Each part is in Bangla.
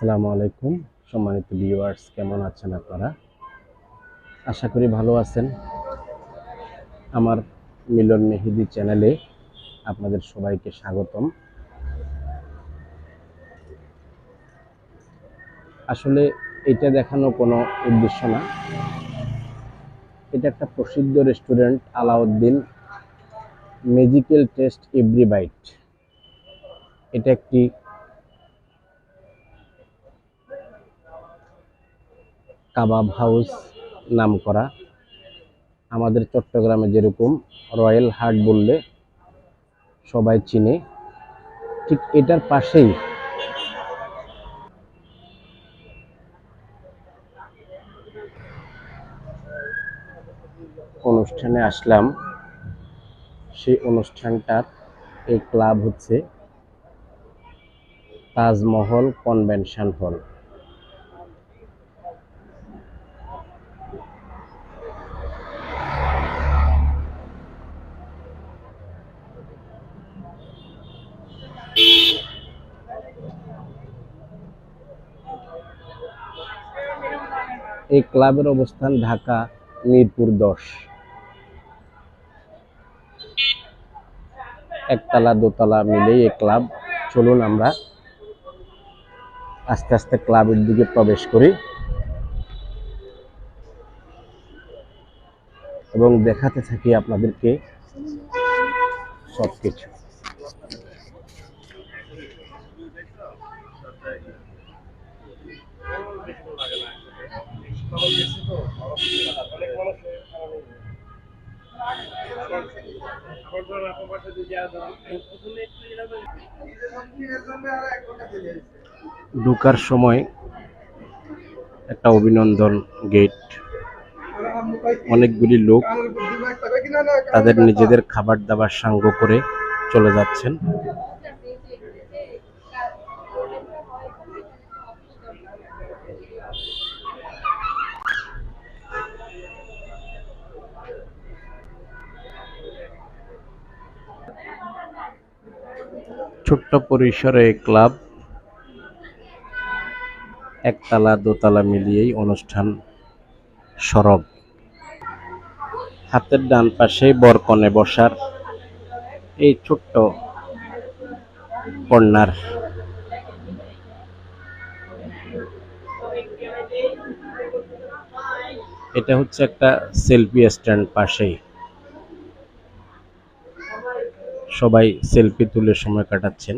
আসসালামু আলাইকুম। সম্মানিত ভিউয়ার্স কেমন আছেন আপনারা? আশা করি ভালো আছেন। আমার মিলন মেহেদি চ্যানেলে আপনাদের সবাইকে স্বাগতম। আসলে এটা দেখানো কোনো উদ্দেশ্য না। এটা একটা প্রসিদ্ধ restaurant, Alauddin magical taste every bite এটা একটি কাবাব হাউস নাম করা আমাদের চট্টগ্রামে যেরকম রয়্যাল হার্ট বললে সবাই চিনে। ঠিক এটার পাশেই অনুষ্ঠানে আসলাম। সেই অনুষ্ঠানটার এই ক্লাব হচ্ছে তাজমহল কনভেনশন হল। এই ক্লাবের অবস্থান ঢাকা মিরপুর দশ। একতলা দোতলা মিলেই এই ক্লাব। চলুন আমরা আস্তে আস্তে ক্লাবের দিকে প্রবেশ করি। এবং দেখাতে থাকি আপনাদেরকে সব কিছু ঢুকার সময় একটা অভিনন্দন গেট। অনেকগুলি লোক তাদের নিজেদের খাবার দাবার সাঙ্গ করে চলে যাচ্ছেন। ছোট্ট পরিসরে ক্লাব একতলা, দোতলা মিলিয়েই অনুষ্ঠান সরব। হাতের ডান পাশে বরকনে বসার এই ছোট্ট কর্নার এটা হচ্ছে একটা সেলফি স্ট্যান্ড পাশেই। সবাই সেলফি তুলে সময় কাটাচ্ছেন।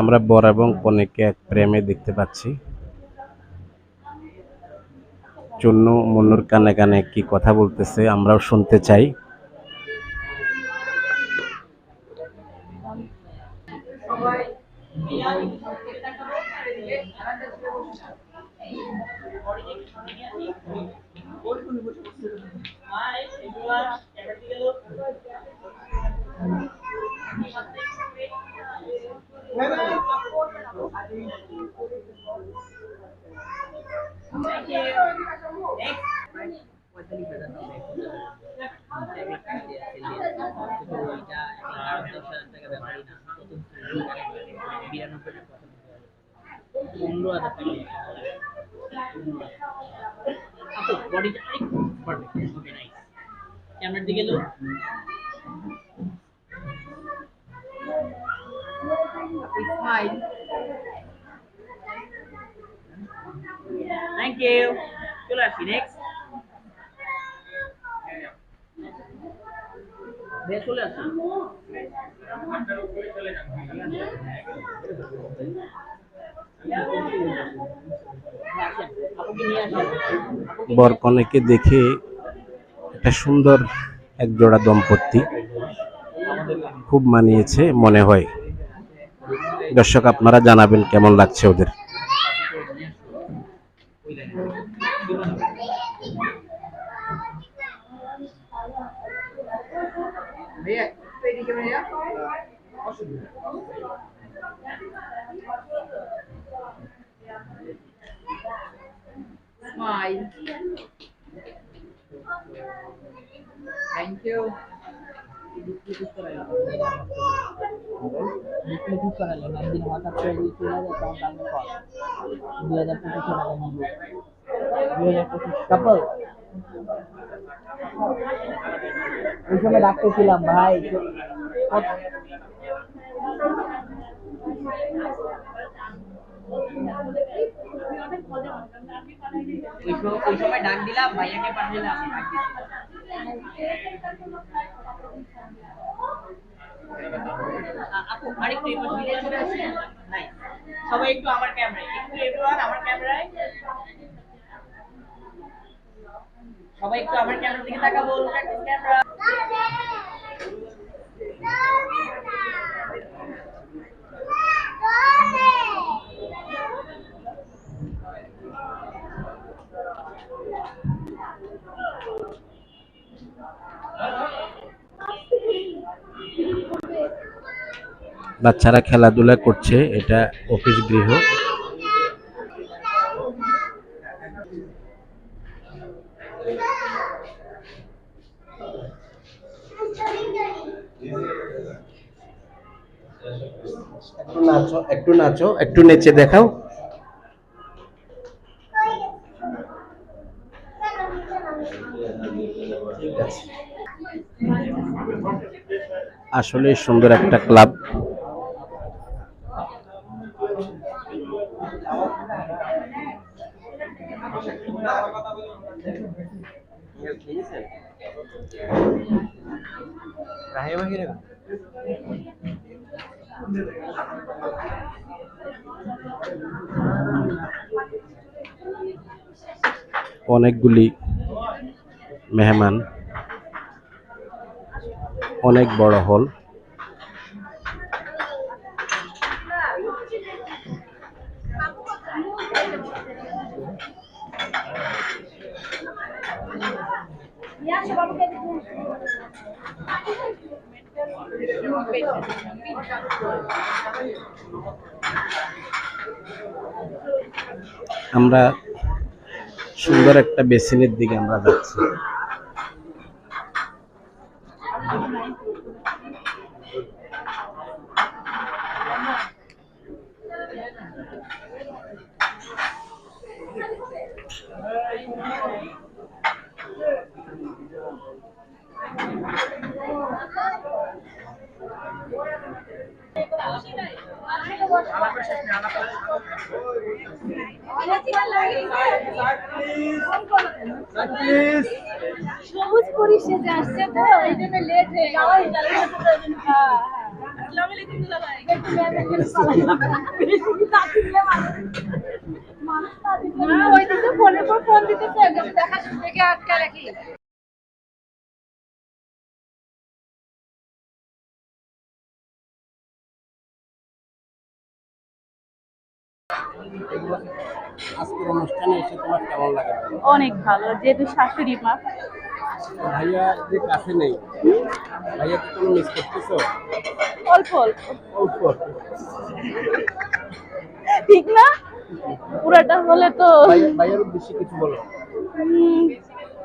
আমরা বর এবং কনেকে এক প্রেমে দেখতে পাচ্ছি। চুন্নু, মুন্নুর কানে কানে কি কথা বলতেছে, আমরাও শুনতে চাই। পনেরো হাজার টাকা বডিটা ক্যামেরার দিকে লো স্মাইল থ্যাংক ইউ চলে আসি নেক্সট বেশ চলে আসি আসেন আপুকে নিয়ে আসেন বর কনেকে দেখে একটা সুন্দর এক জোড়া দম্পতি খুব মানিয়েছে মনে হয়। দর্শক, আপনারা জানাবেন কেমন লাগছে ওদের। ভাইয়া একটু এদিকে ভাইয়া Smile. Thank you. ঠিক করালেন একদিন হঠাৎ করে যদি চলে যায় তখন তাহলে কল দুই হাজার পঁচিশ টাকা নিব দুই হাজার পঁচিশ কাপল ওই সময় ডাকতেছিলাম ভাই কত- ওই সময় ডাক দিলাম, ভাইয়াকে পাঠালাম। ডাক দিতে। আ- আপু, আরেকটু নাই, সবাই একটু আমার ক্যামেরায়। একটু এভরিওয়ান আমার ক্যামেরায়। সবাই একটু আমার ক্যামেরার দিকে তাকাবো। ক্যামেরা বাচ্চারা খেলাধুলা করছে, এটা অফিস গৃহ। একটু নাচো একটু নাচো, একটু নেচে দেখাও। আসলে সুন্দর একটা ক্লাব। অনেকগুলি মেহমান অনেক বড় হল। আমরা সুন্দর একটা বেসিনের দিকে আমরা যাচ্ছি। সবুজ পরি সেজে আসছে তো এই জন্য লেট হয়ে দিকে ফোনের পর ফোন দিতেছে দেখা দেখে আটকা রাখি। আজকের অনুষ্ঠানে এসে তোমার কেমন লাগে? অনেক ভালো যেহেতু শাশুড়ি মা। ভাইয়া যে কাছে নেই ভাইয়া কি কোনো মিস করতেছো? অল্প অল্প। অল্প ঠিক না? পুরাটা হলে তো ভাইয়ার উদ্দেশ্যে কিছু বলো। উম,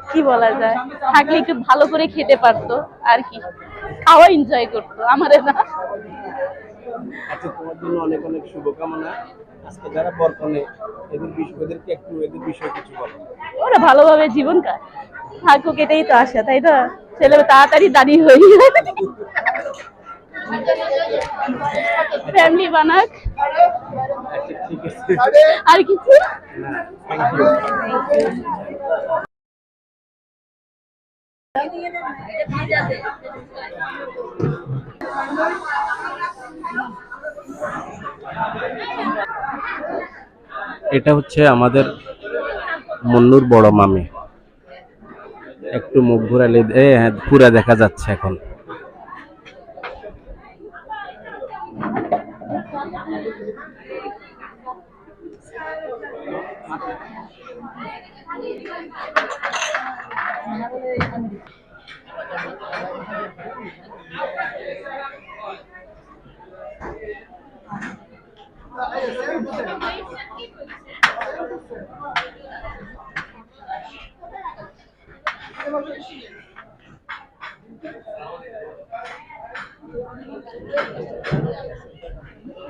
কি বলা যায়? থাকলে একটু ভালো করে খেতে পারতো আর কি। খাওয়া এনজয় করতো আমাদের না। আচ্ছা তোমার জন্য অনেক অনেক শুভকামনা। আজকে যারা বর্তমানে এদের বিষয় একটু এদের বিষয়ে কিছু বলো। ওরা ভালোভাবে জীবন থাকুক, এটাই তো আশা, তাই না ছেলে তাড়াতাড়ি দাঁড়িয়ে হয়ে ফ্যামিলি বানাক। আর কিছু? থ্যাংক ইউ এটা হচ্ছে আমাদের মন্নুর বড় মামি। একটু মুখ ঘুরালে হ্যাঁ পুরা দেখা যাচ্ছে এখন।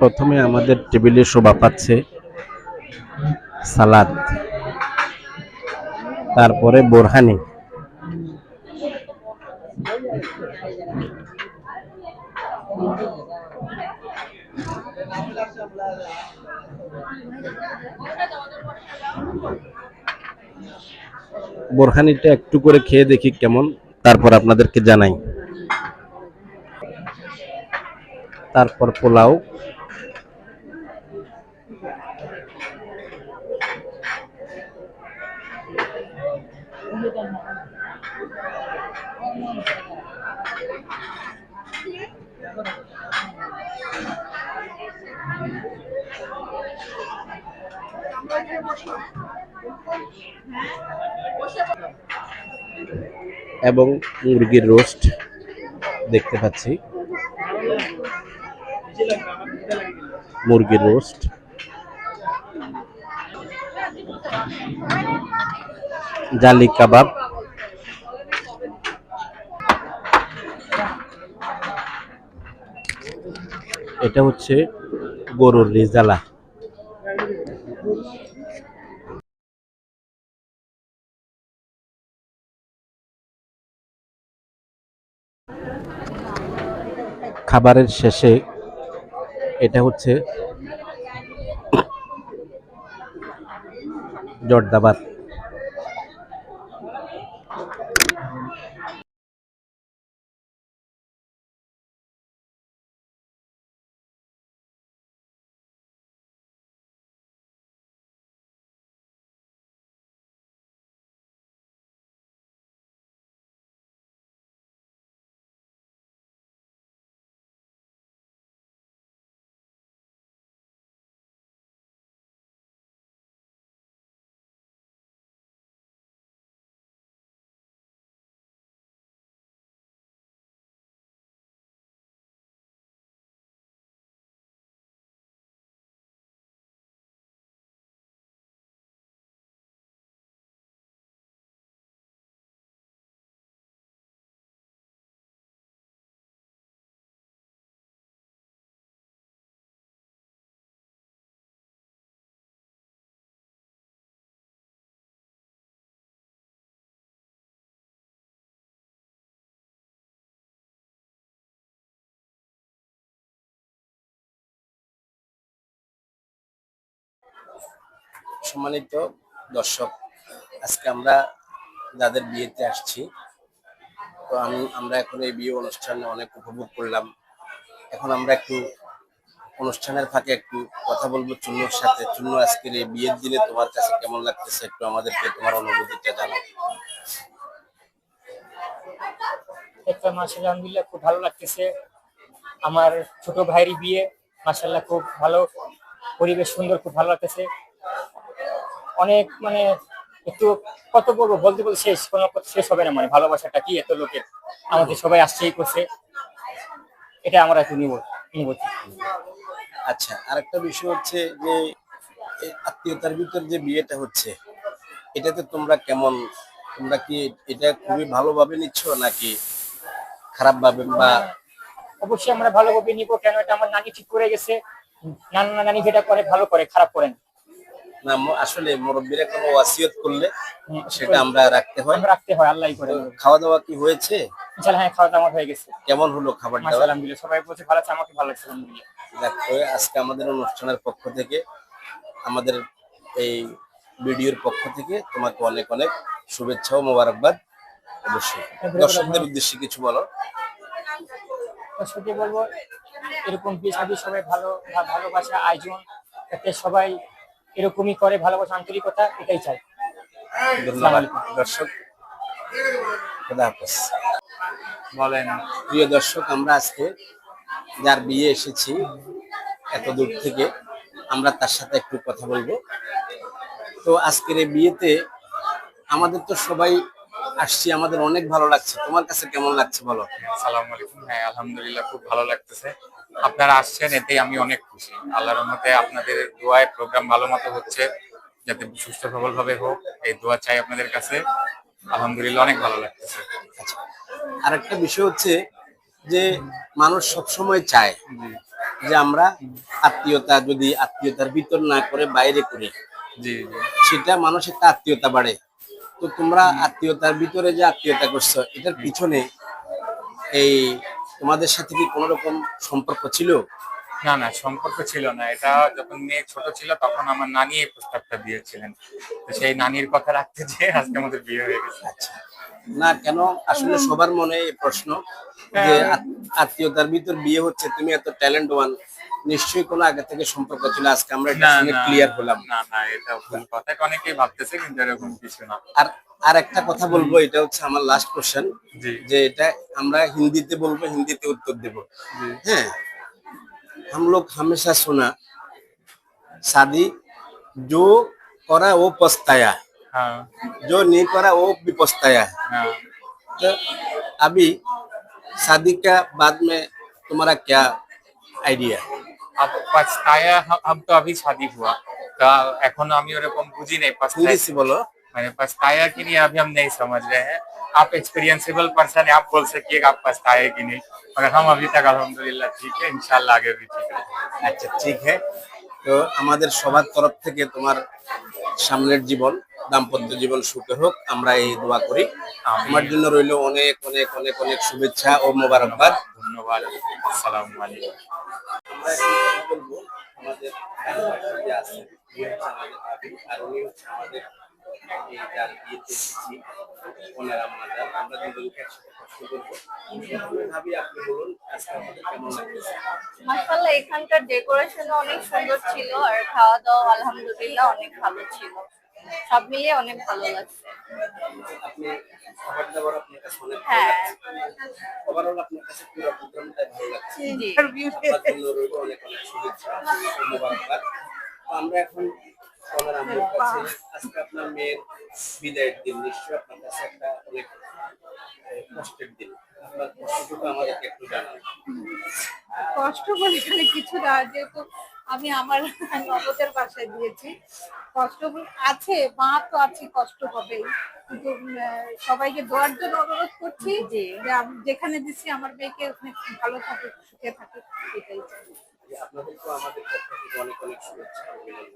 প্রথমে আমাদের টেবিলে শোভা পাচ্ছে সালাদ তারপরে বোরহানি। বোরহানিটা একটু করে খেয়ে দেখি কেমন তারপর আপনাদেরকে জানাই। তারপর পোলাও। এবং মুরগির রোস্ট দেখতে পাচ্ছি। মুরগির রোস্ট। জালি কাবাব। এটা হচ্ছে গরুর রেজালা। খাবারের শেষে এটা হচ্ছে জর্দাবাদ। সম্মানিত দর্শক, আজকে আমরা যাদের বিয়েতে আসছি, তো আমি, আমরা এখন এই বিয়ে অনুষ্ঠানে অনেক উপভোগ করলাম। এখন আমরা একটু অনুষ্ঠানের ফাঁকে একটু কথা বলব চুন্নুর সাথে। চুন্নু, আজকের এই বিয়ের দিনে তোমার কাছে কেমন লাগতেছে? একটু আমাদেরকে তোমার অনুভূতিটা জানাও। একটা মাসাল্লাহ আলহামদুলিল্লাহ খুব ভালো লাগতেছে। আমার ছোট ভাইয়ের বিয়ে মাসাল্লাহ খুব ভালো, পরিবেশ সুন্দর, খুব ভালো লাগতেছে। অনেক মানে একটু কত বলব বলতে বলতে শেষ কোনো শেষ হবে না মানে ভালোবাসাটা কি এত লোকের? আমাদের সবাই আসছেই করছে এটা আমরা একটু নিব অনুভূতি আচ্ছা আরেকটা বিষয় হচ্ছে যে আত্মীয়তার ভিতর যে বিয়েটা হচ্ছে এটাতে তোমরা কেমন তোমরা কি এটা খুবই ভালোভাবে নিচ্ছ নাকি খারাপ ভাবে বা অবশ্যই আমরা ভালোভাবে নিব কেন এটা আমার নানি ঠিক করে গেছে। নানা নানি যেটা করে ভালো করে খারাপ করেন না আসলে মুরব্বীরা কোনো ওয়াসিয়ত করলে সেটা আমরা রাখতে হয়। রাখতে হয় আল্লাহ করে খাওয়া দাওয়া কি হয়েছে? হ্যাঁ খাওয়া দাওয়া হয়ে গেছে। কেমন হলো খাবার দাবার আলহামদুলিল্লাহ সবাই বলছে ভালো আছে আমাকে ভালো লাগছে আলহামদুলিল্লাহ। দেখো আজকে আমাদের অনুষ্ঠানের পক্ষ থেকে আমাদের এই ভিডিওর পক্ষ থেকে তোমাকে অনেক অনেক শুভেচ্ছা ও মোবারকবাদ অবশ্যই। দর্শকদের উদ্দেশ্যে কিছু বলো। দর্শকদের বলব এরকম বিয়ে সবাই ভালো ভালোবাসা আয়োজন যাতে সবাই এরকমই করে ভালোবাসা আন্তরিকতা এটাই চাই। ধন্যবাদ দর্শক। হাফেজ। বলেন প্রিয় দর্শক আমরা আজকে যার বিয়ে এসেছি এত দূর থেকে আমরা তার সাথে একটু কথা বলব। তো আজকের এই বিয়েতে আমাদের তো সবাই আসছি আমাদের অনেক ভালো লাগছে। তোমার কাছে কেমন লাগছে বলো? সালাম আলাইকুম। হ্যাঁ আলহামদুলিল্লাহ খুব ভালো লাগতেছে। আপনারা আসছেন এতেই আমি অনেক খুশি। আল্লাহর রহমতে আপনাদের দোয়ায় প্রোগ্রাম ভালো মতো হচ্ছে যাতে সুস্থ সবল ভাবে হোক এই দোয়া চাই আপনাদের কাছে। আলহামদুলিল্লাহ অনেক ভালো লাগতেছে। আচ্ছা আর একটা বিষয় হচ্ছে যে মানুষ সবসময় চায় যে আমরা আত্মীয়তা যদি আত্মীয়তার ভিতর না করে বাইরে করি সেটা মানুষ একটা আত্মীয়তা বাড়ে। তো তোমরা আত্মীয়তার ভিতরে যে আত্মীয়তা করছ এটার পিছনে এই তোমাদের সাথে কি কোনো রকম সম্পর্ক ছিল? না না সম্পর্ক ছিল না। এটা যখন মেয়ে ছোট ছিল তখন আমার নানি এই প্রস্তাবটা দিয়েছিলেন। তো সেই নানির কথা রাখতে যেয়ে আজকে আমাদের বিয়ে হয়ে গেছে। আচ্ছা। না কেন? আসলে সবার মনে এই প্রশ্ন যে আত- আত্মীয়তার ভিতর বিয়ে হচ্ছে তুমি এত ট্যালেন্ট ওয়ান নিশ্চয়ই কোনো আগে থেকে সম্পর্ক ছিল। আজকে আমরা এটা ক্লিয়ার হলাম। না না এটা ভুল কথা। অনেকেই ভাবতেছে কিন্তু এরকম কিছু না। আর আর একটা কথা বলবো এটা হচ্ছে আমার লাস্ট কোশ্চেন জি যে এটা আমরা হিন্দিতে বলবো হিন্দিতে উত্তর দেব জি हैं हम लोग हमेशा सुना शादी जो करा वो पछताया हाँ जो नहीं करा वो भी पछताया हाँ तो अभी शादी का बाद में तुम्हारा क्या आइडिया अब पछताया हम- हम तो अभी शादी हुआ तो এখন আমি ওরকম বুঝি নাই हिंदी पछताया से बोलो मैंने पछताया कि नहीं अभी हम नहीं समझ रहे हैं आप एक्सपीरियंसेबल पर्सन है आप बोल सकिएगा आप पछताए कि नहीं मगर हम अभी तक अल्हम्दुलिल्लाह ठीक है इंशाल्लाह आगे भी ठीक है আচ্ছা ঠিক है তো আমাদের সবার তরফ থেকে তোমার সামনের জীবন দাম্পত্য জীবন সুখে হোক আমরা এই দোয়া করি আমার জন্য রইল অনেক অনেক অনেক অনেক শুভেচ্ছা ও মোবারকবাদ ধন্যবাদ আসসালামু আলাইকুম আমরা এখন কথা বলবো আমাদের পাশে যে আছেন, উনি হচ্ছে আমাদের ভাবি, আর উনি হচ্ছে আমাদের এই যার বিয়েতে এসেছি, ওনার আম্মা আমরা দুজনকে একসাথে প্রশ্ন করব। ভাবি, আপনি বলুন, আজকে আমাদের কেমন লাগতেছে? মাশাআল্লাহ এখানকার ডেকোরেশন অনেক সুন্দর ছিল আর খাওয়া দাওয়া আলহামদুলিল্লাহ অনেক ভালো ছিল সব মিলিয়ে অনেক ভালো লাগছে আপনি খাবার দাবার আপনার কাছে অনেক ভালো হ্যাঁ লাগছে। ওভারঅল আপনার কাছে পুরো প্রোগ্রামটাই ভালো লাগছে জি আপনার জন্য অনেক অনেক শুভেচ্ছা আমরা এখন ওনার আম্মুর কাছে আজকে আপনার মেয়ের বিদায়ের দিন নিশ্চয়ই আপনার কাছে একটা অনেক কষ্টের দিন। আপনার কষ্টটুকু আমাদেরকে একটু জানান। কষ্ট বলে এখানে কিছু না যেহেতু আমি আমার নবদের বাসায় দিয়েছি। কষ্ট আছে মা তো আছে কষ্ট হবেই। কিন্তু আহ, সবাইকে দোয়ার জন্য অনুরোধ করছি যে আমি যেখানে দিচ্ছি আমার মেয়েকে ওখানে ভালো থাকে সুখে থাকে এটাই আপনাদেরকে আমাদের পক্ষ থেকে অনেক অনেক শুভেচ্ছা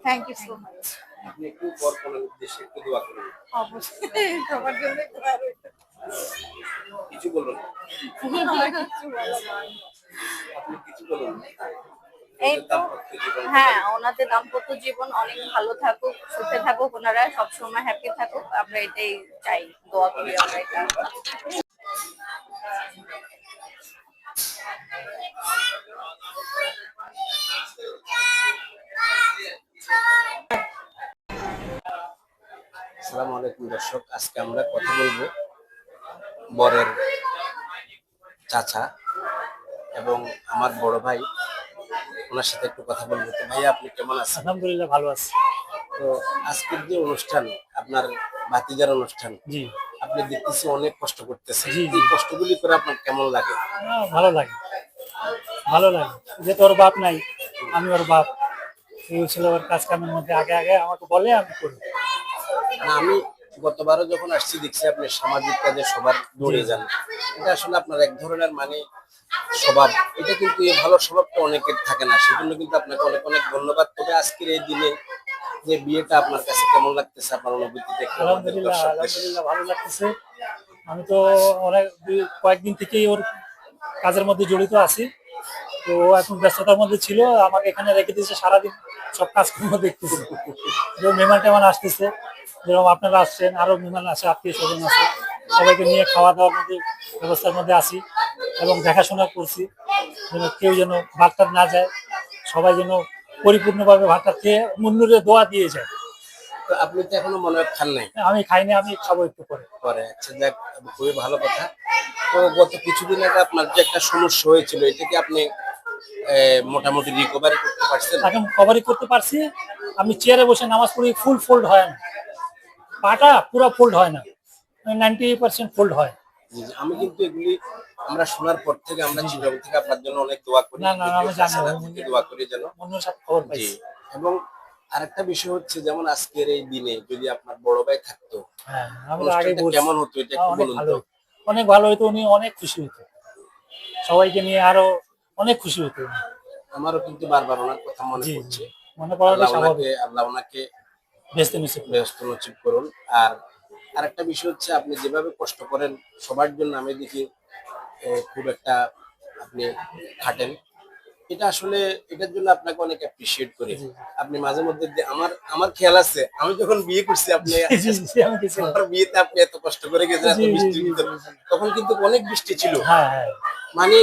থ্যাংক ইউ সো মাচ আপনি একটু বরপণের উদ্দেশ্যে একটু দোয়া করুন। অবশ্যই সবার জন্য কিছু বলুন আমার কিচ্ছু বলার নেই। আপনি কিছু বলুন। এই তো হ্যাঁ ওনাদের দাম্পত্য জীবন অনেক ভালো থাকুক সুখে থাকুক ওনারা সবসময় হ্যাপি থাকুক আমরা এটাই চাই দোয়া করি আমরা এটা। আসসালামু আলাইকুম দর্শক। আজকে আমরা কথা বলব বরের চাচা এবং আমার বড় ভাই। ওনার সাথে একটু কথা বলব। তো ভাইয়া আপনি কেমন আছেন? আলহামদুলিল্লাহ ভালো আছি। তো আজকের যে অনুষ্ঠান আপনার ভাতিজার অনুষ্ঠান জি। আপনি দেখতেছি অনেক কষ্ট করতেছেন জি। এই কষ্টগুলি করে আপনার কেমন লাগে? ভালো লাগে। ভালো লাগে। যে তোর বাপ নাই আমি ওর বাপ। এই ছিল ওর কাজ কামের মধ্যে। আগে আগে আমাকে বলে আমি করি। না, আমি গতবারও যখন আসছি দেখছি আপনি সামাজিক কাজে সবার দৌড়ে যান। এটা আসলে আপনার এক ধরনের মানে স্বভাব। এটা কিন্তু এই ভালো স্বভাবটা অনেকের থাকে না। সেজন্য কিন্তু আপনাকে অনেক অনেক ধন্যবাদ। তবে আজকের এই দিনে যে বিয়েটা আপনার কাছে কেমন লাগতেছে আপনার আমাদের আলহামদুলিল্লাহ আলহামদুলিল্লাহ ভালো লাগতেছে। আমি তো অনেক কয়েকদিন থেকেই ওর কাজের মধ্যে জড়িত আছি। তো ও এখন ব্যস্ততার মধ্যে ছিল আমাকে এখানে রেখে দিয়েছে সারাদিন সব কাজকর্ম দেখতেছে। যে মেহমান টেমান আসতেছে। যেরকম আপনারা আসছেন আরও মেহমান আছে আত্মীয় স্বজন আছে। সবাইকে নিয়ে খাওয়া দাওয়ার মধ্যে ব্যবস্থার মধ্যে আছি এবং দেখাশোনা করছি। যেন কেউ যেন ভাতটা না যায় সবাই যেন পরিপূর্ণভাবে ভাতটা খেয়ে মুন্নুরে দোয়া দিয়ে যায় তো আপনি তো এখনও মনে হয় খান নাই? আমি খাইনি আমি খাব একটু পরে। পরে আচ্ছা যাক খুবই ভালো কথা। তো গত কিছুদিন আগে আপনার যে একটা সমস্যা হয়েছিল এটা কি আপনি মোটামুটি রিকভারি করতে পারছেন? তাকে কভারই করতে পারছি। আমি চেয়ারে বসে নামাজ পড়ি ফুল ফোল্ড হয় না। পাটা পুরো ফোল্ড হয় না। নাইনটি পার্সেন্ট ফোল্ড হয়। আমি কিন্তু এগুলি আমরা শোনার পর থেকে আমরা চিন্তা থেকে আপনার জন্য অনেক দোয়া করি। দোয়া করি যেন জি। এবং আরেকটা বিষয় হচ্ছে যেমন আজকের এই দিনে যদি আপনার বড় ভাই থাকতো হ্যাঁ কেমন হতো এটা একটু অনেক বলুন ভালো তো। অনেক ভালো হতো উনি অনেক খুশি হতো। সবাইকে নিয়ে আরও অনেক খুশি হতো আমারও কিন্তু বারবার ওনার কথা মনে পড়ছে। মনে করাটা আল্লাহ স্বাভাবিক। ওনাকে আল্লাহ ওনাকে বেস্তে মিশে ব্যস্ত নচিব করুন। আর আরেকটা বিষয় হচ্ছে আপনি যেভাবে কষ্ট করেন সবার জন্য আমি দেখি খুব একটা আপনি খাটেন। এটা আসলে এটার জন্য আপনাকে অনেক অ্যাপ্রিসিয়েট করি। আপনি মাঝে মধ্যে আমার আমার খেয়াল আছে আমি যখন বিয়ে করছি আপনি। আমার বিয়েতে আপনি এত কষ্ট করে গেছেন এত জি। তখন কিন্তু অনেক বৃষ্টি ছিল। হ্যাঁ হ্যাঁ। মানে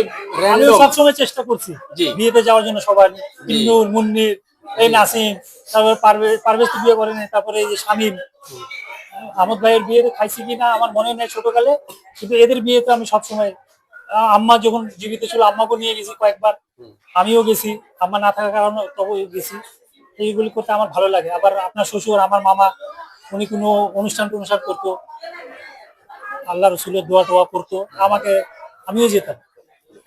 সবসময় চেষ্টা করছি। বিয়েতে যাওয়ার জন্য সবার ইন্নুর মুন্নির এই নাসিম তারপরে পারভেজ পারভেজ তো বিয়ে করেনি তারপরে এই যে শামীম। আমদ ভাইয়ের বিয়েতে খাইছি কিনা আমার মনে নেই ছোটকালে কিন্তু এদের বিয়েতে আমি সবসময় আম্মা যখন জীবিত ছিল আম্মাকে নিয়ে গেছি কয়েকবার। আমিও গেছি। আম্মা না থাকার কারণে তবু গেছি। এইগুলি করতে আমার ভালো লাগে। আবার আপনার শ্বশুর আমার মামা উনি কোনো অনুষ্ঠান টনুষ্ঠান করতো। আল্লাহ রসুলের দোয়া টোয়া করতো। আমাকে আমিও যেতাম।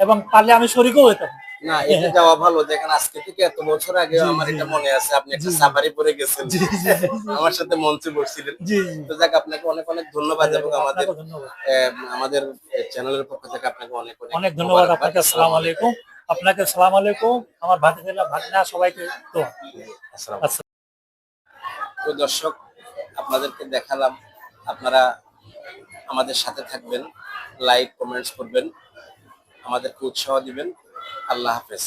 এবং পারলে আমি শরিকও হইতাম না এটা যাওয়া ভালো। দেখেন আজকে থেকে এত বছর আগে আমার এটা মনে আছে আপনি একটা সাফারি পরে গেছেন। আমার সাথে মঞ্চে বসছিলেন। তো যাক আপনাকে অনেক অনেক ধন্যবাদ এবং আমাদের আমাদের চ্যানেলের পক্ষ থেকে আপনাকে অনেক অনেক ধন্যবাদ। আপনাকে আসসালামু আলাইকুম। আপনাকে সালাম আলাইকুম। আমার ভাতিজা ভাগনা সবাইকে তো। তো দর্শক আপনাদেরকে দেখালাম আপনারা আমাদের সাথে থাকবেন লাইক কমেন্টস করবেন আমাদেরকে উৎসাহ দিবেন। আল্লাহ হাফেজ।